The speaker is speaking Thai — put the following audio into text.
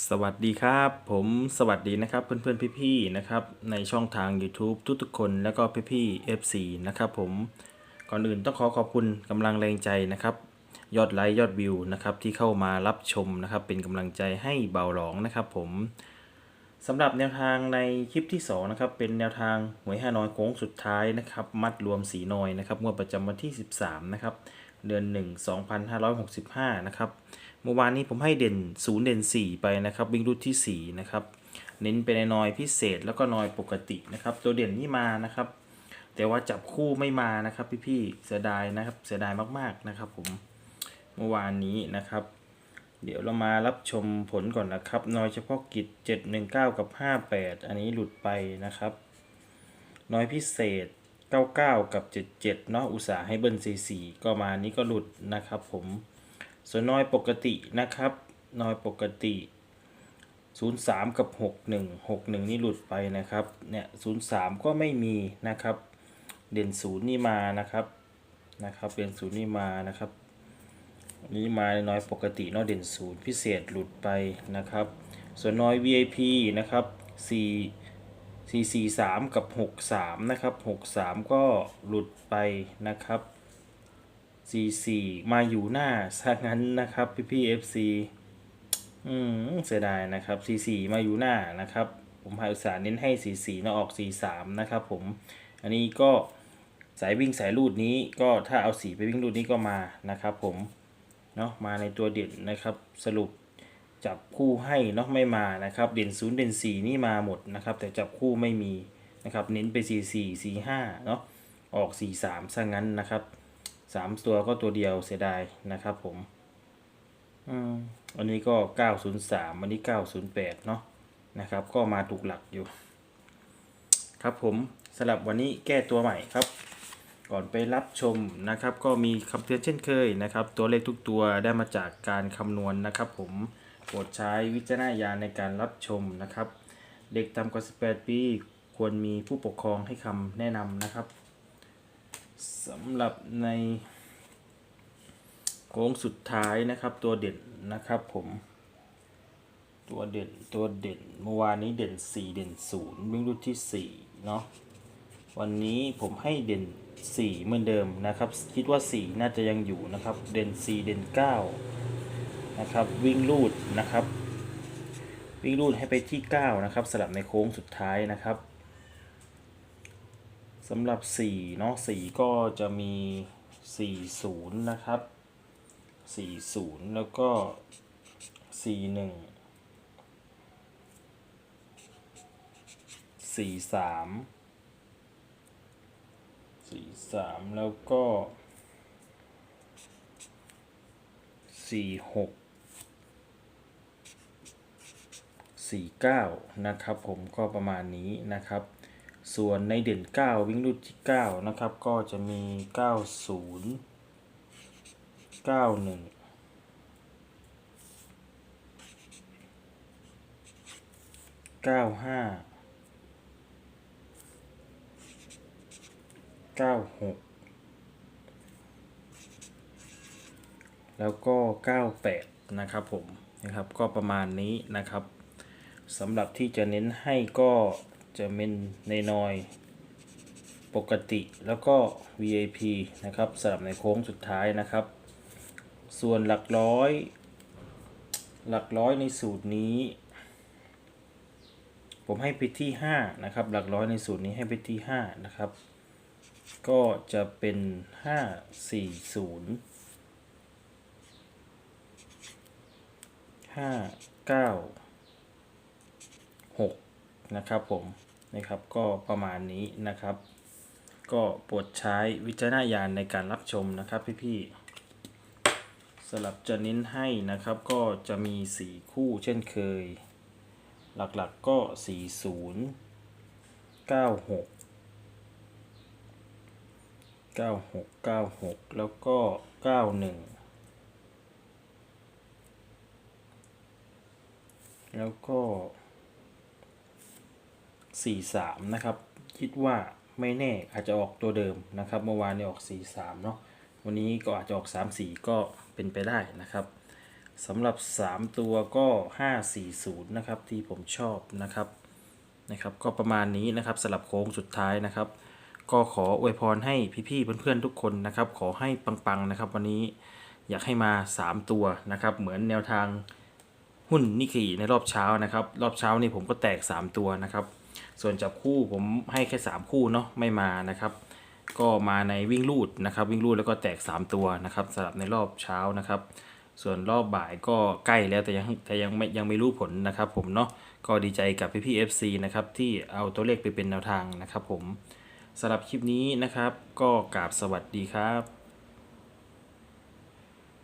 สวัสดีครับ ผมสวัสดีนะครับเพื่อนๆพี่ๆนะครับในช่องทาง YouTube ทุกๆคนแล้วก็พี่ๆ FC นะครับผมก่อนอื่นต้องขอขอบคุณกำลังแรงใจนะครับ ยอดไลค์ยอดวิวนะครับที่เข้ามารับชมนะครับเป็นกำลังใจให้เบาหลองนะครับผมสำหรับแนวทางในคลิปที่2นะครับเป็นแนวทางหวยห้าน้อยโค้งสุดท้ายนะครับมัดรวมสีน้อยนะครับงวดประจำวันที่ 13นะครับเดือน 1 2565นะครับ เมื่อวานนี้ผมให้เด่น 0 เด่น 4 ไปนะครับ วิ่งรูดที่ 4 นะครับ เน้นไปในนอยพิเศษแล้วก็นอยปกตินะครับ ตัวเด่นนี่มานะครับ แต่ว่าจับคู่ไม่มานะครับ พี่ๆเสียดายนะครับเสียดายมากๆนะครับ ผมเมื่อวานนี้นะครับ เดี๋ยวเรามารับชมผลก่อนนะครับนอยเฉพาะกิจ 719 กับ 58 อันนี้หลุดไปนะครับน้อยพิเศษ 99 กับ 77 เนาะอุตสาห์ให้เบิ้ล44ก็มานี้ก็หลุดนะครับ ผม ส่วนน้อยปกตินะครับ น้อยปกติ 03 กับ 61 61 นี่หลุดไปนะครับเนี่ย03 ก็ไม่มีนะครับ เด่นศูนย์นี่มานะครับนะครับเด่นศูนย์นี่มานะครับนี้มาน้อยปกติเนาะเด่นศูนย์พิเศษหลุดไปนะครับ ส่วนน้อย VIP นะครับ4 4 4 3 กับ 63 นะครับ 63 ก็หลุดไปนะครับ 44มาอยู่หน้าซะงั้นนะครับ พี่พี่ FC อืมเสียดายนะครับ44มาอยู่หน้านะครับ ผมให้อุตสาห์เน้นให้44นะออก43นะครับผม อันนี้ก็สายวิ่งสายลูดนี้ก็ถ้าเอาสีไปวิ่งลูดนี้ก็มานะครับผมเนาะมาในตัวเด่นนะครับสรุปจับคู่ให้เนาะไม่มานะครับ เด่นศูนย์เด่นสี่นี่มาหมดนะครับ แต่จับคู่ไม่มีนะครับ เน้นไปสี่สี่สี่ห้าเนาะออกสี่สามซะงั้นนะครับ สามตัวก็ตัวเดียวเสียดายนะครับผมอืมอันนี้ก็เก้าศูนย์สามอันนี้เก้าศูนย์แปดเนาะนะครับ ก็มาถูกหลักอยู่ ครับผมสำหรับวันนี้แก้ตัวใหม่ครับ ก่อนไปรับชมนะครับ ก็มีคำเตือนเช่นเคยนะครับ ตัวเลขทุกตัวได้มาจากการคำนวณนะครับ ผมโปรดใช้วิจารณญาณในการรับชมนะครับ เด็กต่ำกว่า 18 ปี ควรมีผู้ปกครองให้คำแนะนำนะครับ สำหรับในโค้งสุดท้ายนะครับตัวเด่นนะครับผมตัวเด่นตัวเด่นเมื่อวานนี้เด่น 4 เด่น0วิ่งรุ่นที่4เนาะวันนี้ผมให้เด่น 4 เหมือนเดิมนะครับ คิดว่า 4 น่าจะยังอยู่นะครับ เด่น 4 เด่น9นะครับวิ่งลูดนะครับ วิ่งลูดให้ไปที่ 9 นะครับสลับในโค้งสุดท้ายนะครับ สำหรับ4เนาะ4ก็จะมี 40 นะครับ 40 แล้วก็ 41 43สี่สามแล้วก็สี่หกสี่เก้านะครับผมก็ประมาณนี้นะครับ ส่วนในเด่นเก้าวิ่งรูดที่เก้านะครับ ก็จะมีเก้าศูนย์เก้าหนึ่งเก้าห้าเก้าหกแล้วก็เก้าแปดนะครับผมนะครับก็ประมาณนี้นะครับสำหรับที่จะเน้นให้ก็ จะเป็นในนอยปกติแล้วก็ VIP นะครับสำหรับในโค้งสุดท้ายนะครับ ส่วนหลักร้อย หลักร้อยในสูตรนี้ ผมให้ไปที่ 5 นะครับ หลักร้อยในสูตรนี้ให้ไปที่ 5 นะครับ ก็จะเป็นห้าสี่ศูนย์ห้าเก้าหก นะครับผมนะครับก็ประมาณนี้นะครับ ก็โปรดใช้วิจารณญาณในการรับชมนะครับพี่ๆสลับจะเน้นให้นะครับก็จะมีสีคู่เช่นเคย หลักๆก็สี่ศูนย์เก้าหกเก้าหกเก้าหกแล้วก็เก้าหนึ่งแล้วก็ สี่สามนะครับ คิดว่าไม่แน่อาจจะออกตัวเดิมนะครับ เมื่อวานนี้ออกสี่สามเนาะวันนี้ก็อาจจะออกสามสี่ก็เป็นไปได้นะครับสำหรับ 3 ตัวก็ 540 นะครับ ที่ผมชอบนะครับนะครับก็ประมาณนี้นะครับสลับโค้งสุดท้ายนะครับ ก็ขออวยพรให้พี่ๆเพื่อนๆทุกคนนะครับ ขอให้ปังๆนะครับ วันนี้อยากให้มา 3 ตัวนะครับ เหมือนแนวทางหุ้นนิกเกอีในรอบเช้านะครับ รอบเช้านี่ผมก็แตก 3 ตัวนะครับ ส่วนจับคู่ผมให้แค่ 3 คู่เนาะไม่มานะครับ ก็มาในวิ่งลูดนะครับ วิ่งลูดแล้วก็แตก 3 ตัวนะครับสำหรับในรอบเช้านะครับ ส่วนรอบบ่ายก็ใกล้แล้วแต่ยังแต่ยังไม่ยังไม่รู้ผลนะครับ ผมเนาะก็ดีใจกับพี่ๆ FC นะครับที่เอาตัวเลขไปเป็นแนวทางนะครับ ผมสำหรับคลิปนี้นะครับ ก็กราบสวัสดีครับ